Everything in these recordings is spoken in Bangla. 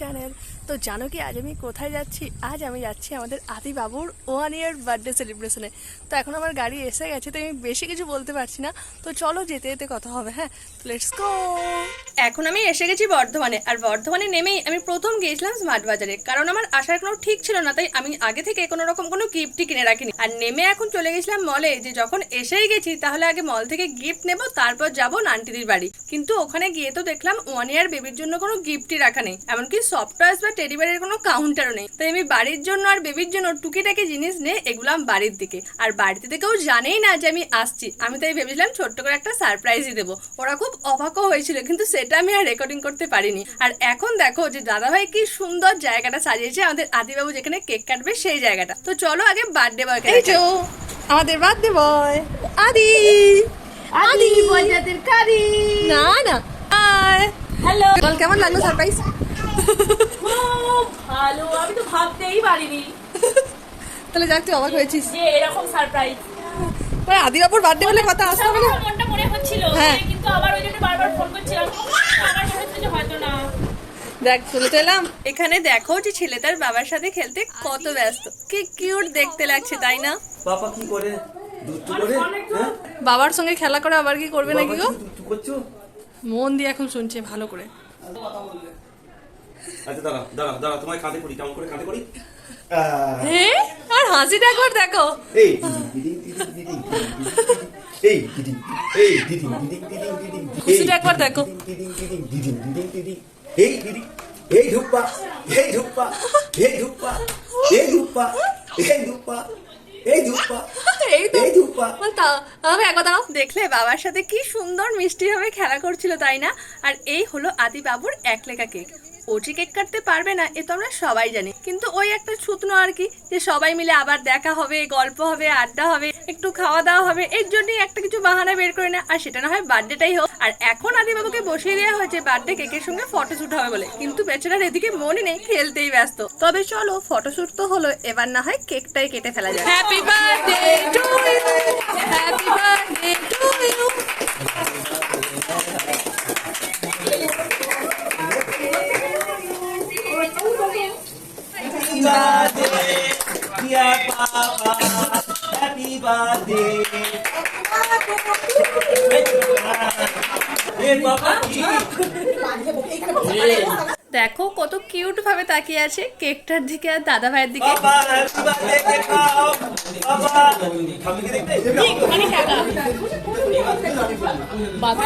চ্যানেল তো জানো কি, আজ আমি কোথায় যাচ্ছি? আজ আমি যাচ্ছি আমাদের আদি বাবুর ওয়ান ইয়ার বার্থডে সেলিব্রেশনে তো এখন আমার গাড়ি এসে গেছে, তো আমি বেশি কিছু বলতে পারছি না। তো চলো যেতে যেতে কথা হবে হ্যাঁ? লেটস গো এখন আমি এসে গেছি বর্ধমানে, আর বর্ধমানে নেমেই আমি প্রথম গিয়েছিলাম স্মার্ট বাজারে। কারণ আমার আসার কোনো ঠিক ছিল না, তাই আমি আগে থেকে কোনো রকম কোনো গিফটই কিনে রাখিনি। আর নেমে এখন চলে গেছিলাম মলে যে যখন এসেই গেছি, তাহলে আগে মল থেকে গিফট নেব, তারপর যাব নান্টিদির বাড়ি। কিন্তু ওখানে গিয়ে তো দেখলাম ওয়ান ইয়ার বেবির জন্য কোনো গিফটই রাখা নেই। এমনকি সফট টয়েস বা টেডিবারের কোনো কাউন্টারও নেই। তাই আমি বাড়ির জন্য আর বেবির জন্য টুকিটাকি জিনিস নিয়ে এগুলাম বাড়ির দিকে। আর বাড়িতে থেকেও জানেই না যে আমি আসছি। আমি তাই ভেবেছিলাম ছোট্ট করে একটা সারপ্রাইজই দেবো। ওরা খুব অবাকও হয়েছিল কিন্তু সেটা আমি আর রেকর্ডিং করতে পারিনি। আর এখন দেখো যে দাদাভাই কি সুন্দর জায়গাটা সাজিয়েছে। আমাদের আদিবাবু যেখানে কেক কাটবে সেই জায়গাটা। তো চলো আগে বার্থডে বয় এই তো আমাদের বার্থডে বয় আদি। আদি। বজাতের কারি। না না। হ্যালো কেমন লাগল সারপ্রাইজ ভালো আমি তো ভাবতেই পারিনি। তাহলে যাক তুই অবাক হয়েছিস। যে এরকম সারপ্রাইজ বার্থডে বলে কথা আসতে হবে না মনটা মনে হচ্ছিল হ্যাঁ। কিন্তু আবার ওই জন্য বারবার ফোন করছিলাম। আমার মনে হচ্ছে হয়তো না। দেখ চলে তো এলাম। এখানে দেখো যে ছেলে তার বাবার সাথে খেলতে কত ব্যস্ত। কি কিউট দেখতে লাগছে তাই না? বাবা কি করে? দুষ্টু করে হ্যাঁ? বাবার সঙ্গে খেলা করে আবার কি করবে নাকি গো? মন দিয়ে এখন শুনছে ভালো করে। আচ্ছা দাঁড়া দাঁড়া দাঁড়া তোমায় কাঁধে করি কেমন করে কাঁধে করি? হে আর হাসিটা একবার দেখো। এই দিদি দিদি দিদি এই দিদি এই দিদি দিদি দিদি দিদি একবার দেখো। দিদি দিদি দিদি দিদি দিদি। এই দিদি এই এই এই এই এই একবার দেখলে বাবার সাথে কি সুন্দর মিষ্টি ভাবে খেলা করছিল তাই না? আর এই হলো আদি বাবুর এক লেখা কেক। ও যে কেক কাটতে পারবে না, এ তো আমরা সবাই জানি। কিন্তু ওই একটা ছুতনো আর কি, যে সবাই মিলে আবার দেখা হবে, গল্প হবে, আড্ডা হবে, একটু খাওয়া দাওয়া হবে, এর জন্যই একটা কিছু বাহানা বের করে না আর সেটা না হয় বার্থডেটাই হোক। আর এখন আদি বাবুকে বসিয়ে দেওয়া হয়েছে বার্থডে কেকের সঙ্গে ফটোশুট হবে বলে। কিন্তু বেচারার এদিকে মনে নেই, খেলতেই ব্যস্ত। তবে চলো ফটোশুট তো হলো, এবার না হয় কেকটাই কেটে ফেলা যায় happy birthday to you happy birthday to you happy birthday. দেখো কত কিউট ভাবে তাকিয়ে আছে কেকটার দিকে আর দাদা ভাইয়ের দিকে Papa,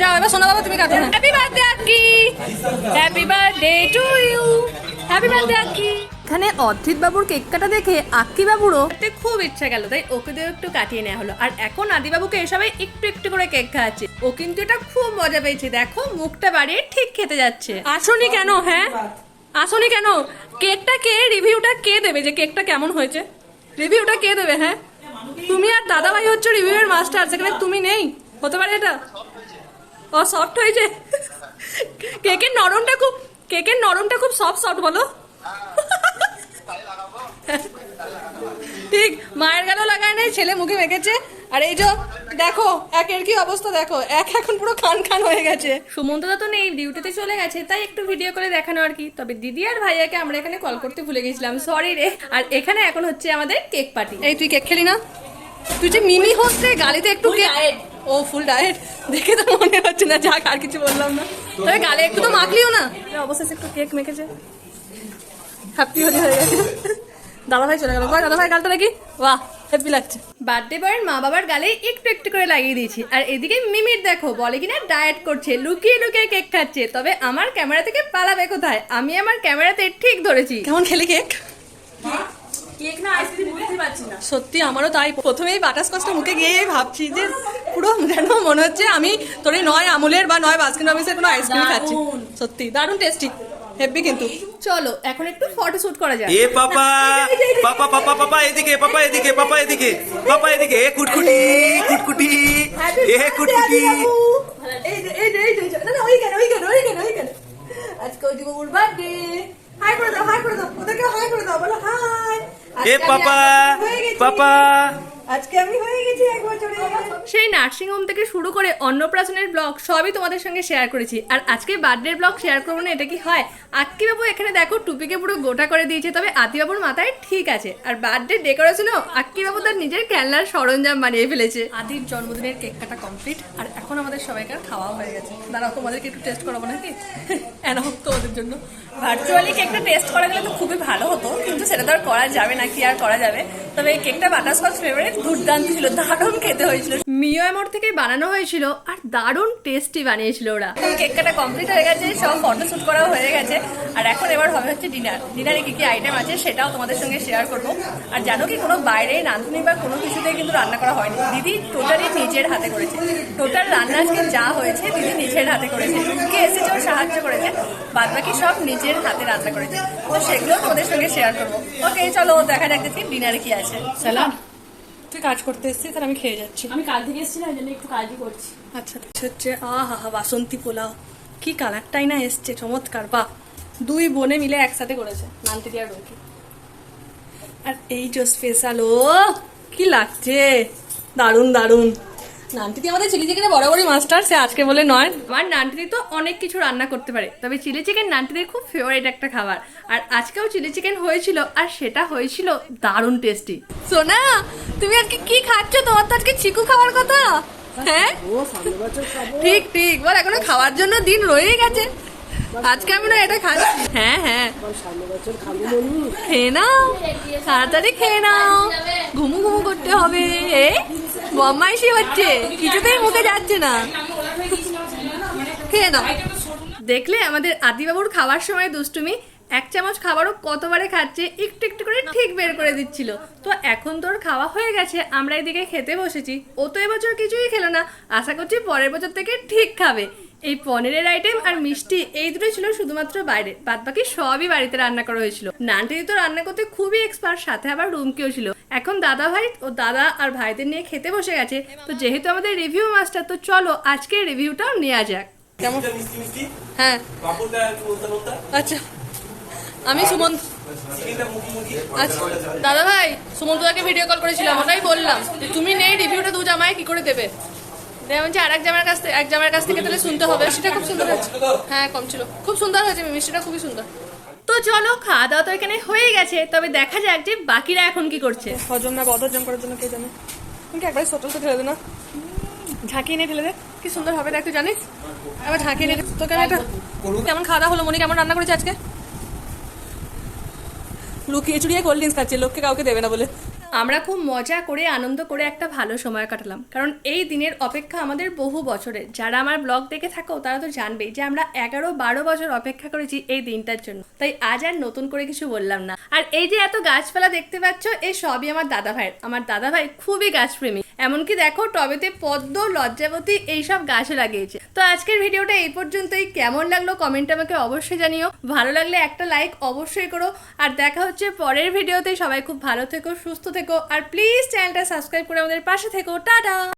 যাও এবার শোনা বাবা তুমি কাটো না। Happy birthday Aki happy birthday to you happy birthday Aki এখানে অদ্রিত বাবুর কেক কাটা দেখে আক্কি বাবুরও খুব ইচ্ছা গেল। তাই ওকে দিয়ে একটু কাটিয়ে নেওয়া হলো। আর এখন আদি বাবুকে সবাই একটু একটু করে কেক খাওয়াচ্ছে। ও কিন্তু এটা খুব মজা পেয়েছে। দেখো মুখটা বাড়িয়ে ঠিক খেতে যাচ্ছে। আসনি কেন হ্যাঁ? আসনি কেন? কেকটা কে রিভিউটা কে দেবে? যে কেকটা কেমন হয়েছে? রিভিউটা কে দেবে হ্যাঁ? তুমি আর দাদাভাই হচ্ছে রিভিউয়ের মাস্টার সেখানে তুমি নেই? হতে পারে এটা? ও সফট হয়েছে কেকের নরমটা খুব কেকের নরমটা খুব সফট সফট বলো। ঠিক মায়ের গালও লাগায় নাই ছেলে মুখে মেখেছে। আর এই যে দেখো একের কি অবস্থা দেখো এক এখন পুরো খান খান হয়ে গেছে। সুমন্ত তো নেই ডিউটিতে চলে গেছে তাই একটু ভিডিও করে দেখানো আর কি। তবে দিদি আর ভাইয়াকে আমরা এখানে কল করতে ভুলে গেছিলাম সরি রে। আর এখানে এখন হচ্ছে আমাদের কেক পার্টি এই তুই কেক খেলি না? তুই যে মিমি হচ্ছে গালিতে একটু কেক. ও ফুল ডায়েট দেখে তো মনে হচ্ছে না যাক আর কিছু বললাম না। তবে গালে একটু তো মাখলিও না। অবশেষে একটু কেক মেখেছে। হ্যাপি হলি হয়ে গেছে। দাদা ভাই চলে গেল। কয় দাদা ভাই গালটা দেখি। বাহ হ্যাপি লাগছে। বার্থডে বয়ের মা বাবার গালে একটু একটু করে লাগিয়ে দিয়েছি। আর এদিকে মিমির দেখো বলে কিনা ডায়েট করছে লুকিয়ে লুকিয়ে কেক খাচ্ছে। তবে আমার ক্যামেরা থেকে পালাবে কোথায়? আমি আমার ক্যামেরাতে ঠিক ধরেছি। কেমন খেলি কেক কেক না আইসক্রিম বুঝতে পারছি না। সত্যি আমারও তাই। প্রথমেই বাটাস কষ্ট মুখে গিয়ে ভাবছি যে পুরো যেন মনে হচ্ছে আমি তোর নয় আমুলের বা নয় বাস্কিন রবিন্সের কোনো আইসক্রিম খাচ্ছি। সত্যি দারুণ টেস্টি হেভি কিন্তু। চলো এখন একটু ফটো শুট করা যায় এ পাপা পাপা পাপা পাপা এদিকে পাপা এদিকে পাপা এদিকে পাপা এদিকে এ কুটকুটি কুটকুটি এ কুটকুটি। এই যে এই যে এই আজকে ওই বার্থডে হাই করে দাও হাই করে দাও ওদেরকে হাই করে দাও। বলো হাই এ পাপা পাপা। আজকে আমি হয়ে গেছি এক বছরের সেই নার্সিং হোম থেকে শুরু করে অন্নপ্রাশনের ব্লগ সবই তোমাদের সঙ্গে শেয়ার করেছি। আর আজকে বার্থডে ব্লগ শেয়ার করব না এটা কি হয়? আক্কি বাবু এখানে দেখো টুপিকে পুরো গোটা করে দিয়েছে তবে আতি বাবুর মাথায় ঠিক আছে। আর বার্থডে ডেকোরেশনও আক্কি বাবু তার নিজের খেলনার সরঞ্জাম বানিয়ে ফেলেছে। আদির জন্মদিনের কেক কাটা কমপ্লিট আর এখন আমাদের সবাইকার খাওয়া হয়ে গেছে। দাঁড়াও তোমাদেরকে একটু টেস্ট করাবো নাকি? এনাও তোমাদের জন্য। ভার্চুয়ালি কেকটা টেস্ট করা গেলে তো খুবই ভালো হতো, কিন্তু সেটা তো আর করা যাবে না, কি আর করা যাবে? তবে এই কেকটা বাটারস্কচ ফেভারিট দুর্দান্ত ছিল, দারুণ খেতে হয়েছিল। মিও এমর থেকে বানানো হয়েছিল আর দারুণ টেস্টি বানিয়েছিল ওরা। কেক কাটা কমপ্লিট হয়ে গেছে সব ফটোশুট করাও হয়ে গেছে। আর এখন এবার হবে হচ্ছে ডিনার ডিনারে কি কি আইটেম আছে সেটাও তোমাদের সঙ্গে শেয়ার করব। আর জানো কি কোনো বাইরে রাঁধুনি বা কোনো কিছুতে কিন্তু রান্না করা হয়নি। দিদি টোটালি নিজের হাতে করেছে। টোটাল রান্না আজকে যা হয়েছে দিদি নিজের হাতে করেছে। কে এসেছে ও সাহায্য করেছে। বাদ বাকি সব নিজের হাতে রান্না করেছে। তো সেগুলো তোমাদের সঙ্গে শেয়ার করব। ওকে চলো দেখা যাক দেখি ডিনারে কি আছে। সালাম। তুই কাজ করতে এসছিস তাহলে আমি খেয়ে যাচ্ছি। আমি কাল থেকে এসেছি না ওই জন্য একটু কাজই করছি। আচ্ছা হচ্ছে আহা হা বাসন্তী পোলাও। কি কালারটাই না এসছে চমৎকার বা দুই বোনে মিলে একসাথে করেছে নানটি আর রোকি আর এই যে স্পেশাল ও কি লাগছে? দারুণ দারুণ। নানটিদি আমাদের চিলি চিকেনে বরাবরই মাস্টার সে আজকে বলে নয়। আমার নানটিদি তো অনেক কিছু রান্না করতে পারে তবে চিলি চিকেন নানটিদের খুব ফেভারিট একটা খাবার। আর আজকেও চিলি চিকেন হয়েছিল আর সেটা হয়েছিল দারুণ টেস্টি সোনা তুমি আজকে কি খাচ্ছ? তোমার তো আজকে চিকু খাওয়ার কথা। হ্যাঁ? ঠিক ঠিক। বল এখনও খাওয়ার জন্য দিন রয়ে গেছে। আজকে আমি না এটা খাচ্ছি। হ্যাঁ হ্যাঁ। খেয়ে নাও। তাড়াতাড়ি খেয়ে নাও। ঘুমু ঘুমু করতে হবে। এ বম্মাইশি হচ্ছে। কিছুতেই মুখে যাচ্ছে না। খেয়ে নাও। দেখলে আমাদের আদিবাবুর খাওয়ার সময় দুষ্টুমি এক চামচ খাবারও কতবারে খাচ্ছে, একটু একটু করে ঠিক বের করে দিচ্ছিল। তো এখন তোর খাওয়া হয়ে গেছে, আমরা এদিকে খেতে বসেছি। ও তো এবছর কিছুই খেলো না। আশা করছি পরের বছর থেকে ঠিক খাবে। এই পনিরের আইটেম আর মিষ্টি এই দুটো ছিল শুধুমাত্র বাইরে। বাদ বাকি সবই বাড়িতে রান্না করা হয়েছিল। নানটি তো রান্না করতে খুবই এক্সপার্ট সাথে আবার রুমকেও ছিল। এখন দাদা ভাই ও দাদা আর ভাইদের নিয়ে খেতে বসে গেছে। তো যেহেতু আমাদের রিভিউ মাস্টার তো চলো আজকের রিভিউটাও নেওয়া যাক। কেমন? মিষ্টি মিষ্টি হ্যাঁ। আচ্ছা। আমি সুমন্ত। আচ্ছা। দাদা ভাই সুমন্তদাকে ভিডিও কল করেছিলাম ওটাই বললাম তুমি নেই রিভিউটা দু জামাই কি করে দেবে? দেখ বলছি আর এক জামার কাছ থেকে এক জামার কাছ থেকে তাহলে শুনতে হবে। সেটা খুব সুন্দর হয়েছে। হ্যাঁ কম ছিল। খুব সুন্দর হয়েছে মিষ্টিটা খুবই সুন্দর। তো চলো খাওয়া দাওয়া তো এখানে হয়ে গেছে। তবে দেখা যাক যে বাকিরা এখন কি করছে। হজম না বদহজম করার জন্য কে জানে। তুমি একবার সটল ঠেলে দে না? ঝাঁকিয়ে নিয়ে ঠেলে দে। কি সুন্দর হবে দেখ তুই জানিস। এবার ঝাঁকিয়ে নিয়ে তোকে আমি একটা কেমন খাওয়া দাওয়া হলো মনি কেমন রান্না করেছে আজকে? লুকিয়ে চুরিয়ে কোল্ড ড্রিঙ্কস খাচ্ছে লোককে কাউকে দেবে না বলে। আমরা খুব মজা করে, আনন্দ করে একটা ভালো সময় কাটালাম। কারণ এই দিনের অপেক্ষা আমাদের বহু বছরের যারা আমার ব্লগ দেখে থাকো, তারা তো জানবেই যে আমরা এগারো, বারো বছর অপেক্ষা করেছি এই দিনটার জন্য। তাই আজ আর নতুন করে কিছু বললাম না। আর এই যে এত গাছপালা দেখতে পাচ্ছ এই সবই আমার দাদা ভাইয়ের আমার দাদা ভাই খুবই গাছপ্রেমী। এমনকি দেখো টবেতে পদ্ম, লজ্জাবতী এইসব গাছও লাগিয়েছে। তো আজকের ভিডিওটা এই পর্যন্তই। কেমন লাগল কমেন্ট আমাকে অবশ্যই জানিও। ভালো লাগলে একটা লাইক অবশ্যই করো। আর দেখা হচ্ছে পরের ভিডিওতে। সবাই খুব ভালো থেকো, সুস্থ থেকো। আর প্লিজ চ্যানেলটা সাবস্ক্রাইব করে আমাদের পাশে থেকো। টাটা!